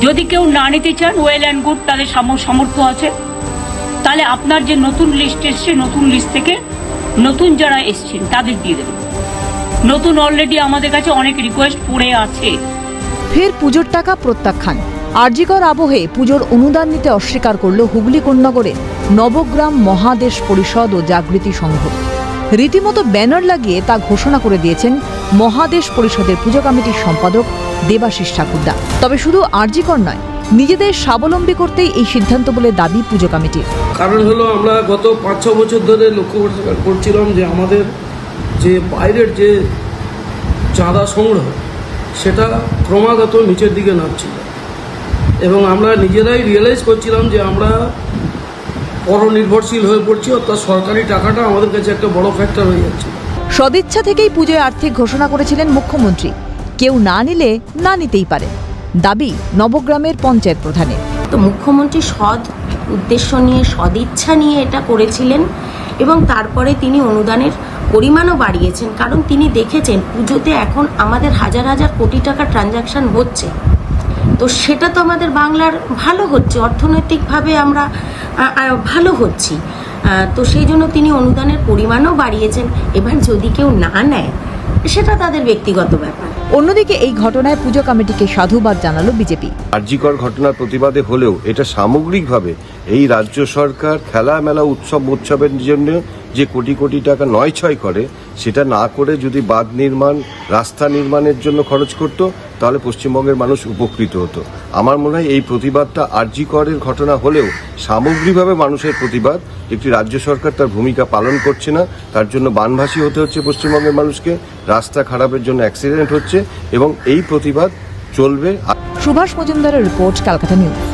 যদি কেউ না নিতে চান ওয়েল অ্যান্ড গুড তাদের সাম- সামর্থ্য আছে। তাহলে আপনার যে নতুন লিস্ট এসছে, নতুন লিস্ট থেকে নতুন যারা এসছেন, তাদের দিয়ে দেবেন। নতুন অলরেডি আমাদের কাছে অনেক রিকোয়েস্ট পড়ে আছে। ফের পুজোর টাকা প্রত্যাখ্যান। আরজিকর আবহে পুজোর অনুদান নিতে অস্বীকার করল হুগলি কোন্নগরে নবগ্রাম মহাদেশ পরিষদ ও জাগৃতি সংঘ। রীতিমতো ব্যানার লাগিয়ে তা ঘোষণা করে দিয়েছেন মহাদেশ পরিষদের পুজো কমিটির সম্পাদক দেবাশিস ঠাকুরদা। তবে শুধু আরজিকর নয়, নিজেদের স্বাবলম্বী করতেই এই সিদ্ধান্ত বলে দাবি পুজো কমিটির। কারণ হলো আমরা গত পাঁচ ছ বছর ধরে লক্ষ্য করে- করছিলাম যে আমাদের যে বাইরের যে চাঁদা সংগ্রহ, সেটা ক্রমাগত নিচের দিকে নামছিল। এবং আমরা নিজেরাই রিয়েলাইজ করছিলাম যে আমরা পরনির্ভরশীল হয়ে পড়ছি অর্থাৎ সরকারি টাকাটা আমাদের কাছে একটা বড় ফ্যাক্টর হয়ে যাচ্ছে। সদিচ্ছা থেকেই পুজোয় আর্থিক ঘোষণা করেছিলেন মুখ্যমন্ত্রী। কেউ না নিলে না নিতেই পারে। দাবি নবগ্রামের পঞ্চায়েত প্রধানের। তো মুখ্যমন্ত্রী সৎ উদ্দেশ্য নিয়ে সদিচ্ছা নিয়ে এটা করেছিলেন এবং তারপরে তিনি অনুদানের পরিমাণও বাড়িয়েছেন। কারণ তিনি দেখেছেন পুজোতে এখন আমাদের হাজার হাজার কোটি টাকা ট্রানজাকশন হচ্ছে। তো সেটা তো আমাদের বাংলার ভালো হচ্ছে অর্থনৈতিকভাবে আমরা ভালো হচ্ছি। তো সেই জন্য তিনি অনুদানের পরিমাণও বাড়িয়েছেন। এবার যদি কেউ না নেয় সেটা তাদের ব্যক্তিগত ব্যাপার। অন্যদিকে এই ঘটনায় পুজো কমিটিকে সাধুবাদ জানালো বিজেপি। কার্যিকর ঘটনার প্রতিবাদে হলেও এটা সামগ্রিকভাবে এই রাজ্য সরকার খেলা মেলা উৎসব উৎসবের জন্য যে কোটি কোটি টাকা নয় ছয় করে, সেটা না করে যদি বাঁধ নির্মাণ, রাস্তা নির্মাণের জন্য খরচ করত, তাহলে পশ্চিমবঙ্গের মানুষ উপকৃত হতো। আমার মনে হয় এই প্রতিবাদটা আরজি করের ঘটনা হলেও সামগ্রিকভাবে মানুষের প্রতিবাদ, একটি রাজ্য সরকার তার ভূমিকা পালন করছে না, তার জন্য বানভাসী হতে হচ্ছে পশ্চিমবঙ্গের মানুষকে, রাস্তা খারাপের জন্য অ্যাক্সিডেন্ট হচ্ছে এবং এই প্রতিবাদ চলবে। সুভাষ মজুমদারের রিপোর্ট ক্যালকাটা নিউজ।